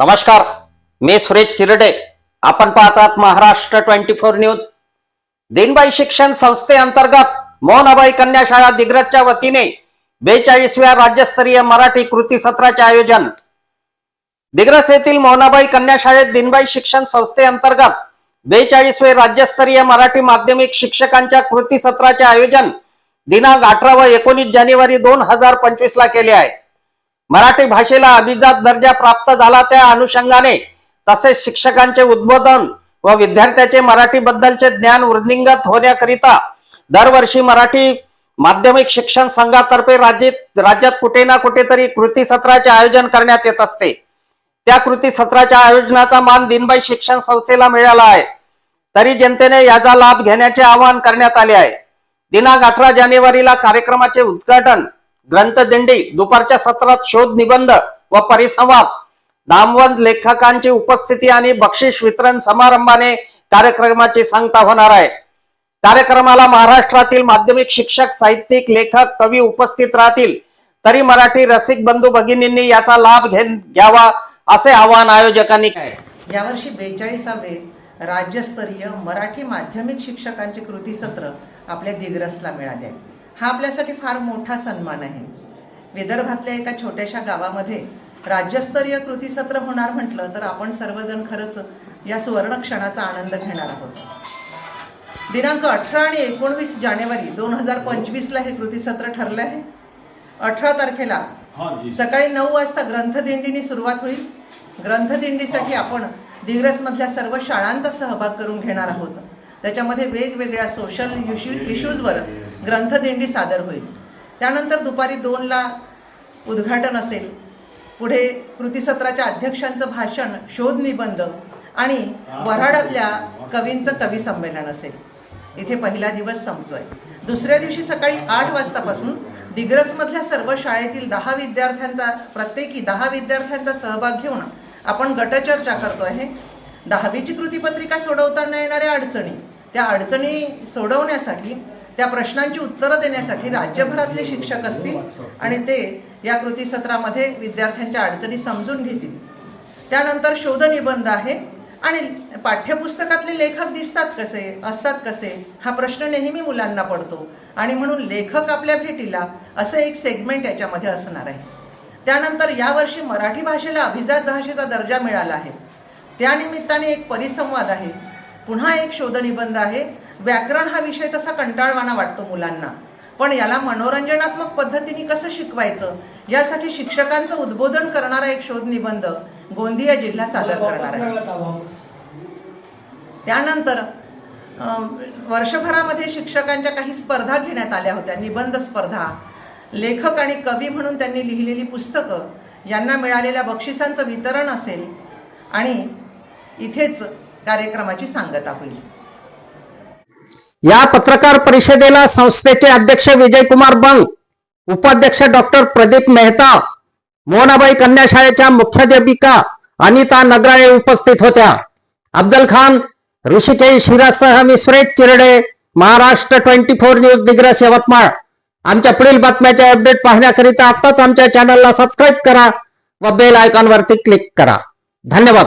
नमस्कार मी सुरेश चिरडे. आपण पाहतात Maharashtra twenty four news. Dinbai शिक्षण संस्थेअंतर्गत मोहनाबाई कन्या शाळा दिग्रजच्या वतीने बेचाळीसव्या राज्यस्तरीय मराठी कृती सत्राचे आयोजन. दिग्रस येथील मोहनाबाई कन्या शाळेत दिनबाई शिक्षण संस्थेअंतर्गत बेचाळीसवे राज्यस्तरीय मराठी माध्यमिक शिक्षकांच्या कृती सत्राचे आयोजन दिनांक अठरा व एकोणीस जानेवारी दोन हजार पंचवीस ला केले आहे. मराठी भाषेला अभिजात दर्जा प्राप्त झाला त्या अनुषंगाने. तसेच शिक्षकांचे उद्बोधन व विद्यार्थ्याचे मराठी बद्दलचे ज्ञान वृद्धिंगत होण्याकरिता दरवर्षी मराठी माध्यमिक शिक्षण संघातर्फे राज्यात राज्यात कुठे ना कुठेतरी कृती सत्राचे आयोजन करण्यात येत असते. त्या कृती सत्राच्या आयोजनाचा मान दिनबाई शिक्षण संस्थेला मिळाला आहे. तरी जनतेने याचा लाभ घेण्याचे आवाहन करण्यात आले आहे. दिनांक अठरा जानेवारीला कार्यक्रमाचे उद्घाटन ग्रंथदिंडी दुपारच्या सत्रात शोध निबंध व परिसंवाद. नामवंत लेखकांची उपस्थिती आणि बक्षीस वितरण समारंभाने कार्यक्रमाची सांगता होणार आहे. कार्यक्रमाला महाराष्ट्रातील माध्यमिक शिक्षक साहित्यिक लेखक कवी उपस्थित राहतील. तरी मराठी रसिक बंधू भगिनींनी याचा लाभ घेऊन घ्यावा असे आवाहन आयोजकांनी केले यावर्षी बेचाळीसावे राज्यस्तरीय मराठी माध्यमिक शिक्षकांचे कृती सत्र आपल्या दिग्रसला मिळाले. आहे हा आपल्यासाठी फार मोठा सन्मान आहे. विदर्भातल्या एका छोट्याशा गावामध्ये राज्यस्तरीय कृती सत्र होणार म्हटलं तर आपण सर्वजण खरंच या सुवर्ण क्षणाचा आनंद घेणार आहोत. दिनांक अठरा आणि एकोणवीस जानेवारी दोन हजार पंचवीसला हे कृती सत्र ठरलं आहे. अठरा तारखेला सकाळी नऊ वाजता ग्रंथदिंडीनी सुरुवात होईल. ग्रंथदिंडीसाठी आपण दिग्रसमधल्या सर्व शाळांचा सहभाग करून घेणार आहोत. त्याच्यामध्ये वेगवेगळ्या सोशल इश्यू इश्यूजवर ग्रंथदिंडी सादर होईल. त्यानंतर दुपारी दोनला उद्घाटन असेल. पुढे कृतीसत्राच्या अध्यक्षांचं भाषण शोध निबंध आणि वऱ्हाडातल्या कवींचं कवी संमेलन असेल. इथे पहिला दिवस संपतोय. दुसऱ्या दिवशी सकाळी आठ वाजतापासून दिग्रसमधल्या सर्व शाळेतील दहा विद्यार्थ्यांचा प्रत्येकी दहा विद्यार्थ्यांचा सहभाग घेऊन आपण गटचर्चा करतो आहे. दहावीची कृतीपत्रिका सोडवताना येणाऱ्या अडचणी. त्या अडचणी सोडवण्यासाठी त्या प्रश्नांची उत्तरं देण्यासाठी राज्यभरातले शिक्षक असतील आणि ते या कृती सत्रामध्ये विद्यार्थ्यांच्या अडचणी समजून घेतील. त्यानंतर शोध निबंध आहे आणि पाठ्यपुस्तकातले लेखक दिसतात कसे असतात कसे हा प्रश्न नेहमी मुलांना पडतो. आणि म्हणून लेखक आपल्या भेटीला असं एक सेगमेंट याच्यामध्ये असणार आहे. त्यानंतर यावर्षी मराठी भाषेला अभिजात भाषेचा दर्जा मिळाला आहे. त्यानिमित्ताने एक परिसंवाद आहे. पुन्हा एक शोधनिबंध आहे. व्याकरण हा विषय तसा कंटाळवाना वाटतो मुलांना. पण याला मनोरंजनात्मक पद्धतीने कसं शिकवायचं? यासाठी शिक्षकांचं उद्बोधन करणारा एक शोध निबंध गोंदिया जिल्हा सादर करणार आहे. त्यानंतर वर्षभरामध्ये शिक्षकांच्या काही स्पर्धा घेण्यात आल्या होत्या. निबंध स्पर्धा लेखक आणि कवी म्हणून त्यांनी लिहिलेली पुस्तकं यांना मिळालेल्या बक्षिसांचं वितरण असेल आणि इथेच कार्यक्रमाची सांगता होईल. या पत्रकार परिषदेला संस्थेचे अध्यक्ष विजयकुमार बंग उपाध्यक्ष डॉक्टर प्रदीप मेहता मोनाबाई कन्या शाळेच्या मुख्याध्यापिका अनिता नगराळे उपस्थित होत्या. अब्दल खान ऋषिकेश हिरासह मी Suresh Chirde Maharashtra twenty four news Digras Yavatmal. आमच्या पुढील बातम्याचे अपडेट पाहण्याकरिता आताच आमच्या चॅनलला सबस्क्राईब करा व बेल आयकॉनवरती क्लिक करा. धन्यवाद.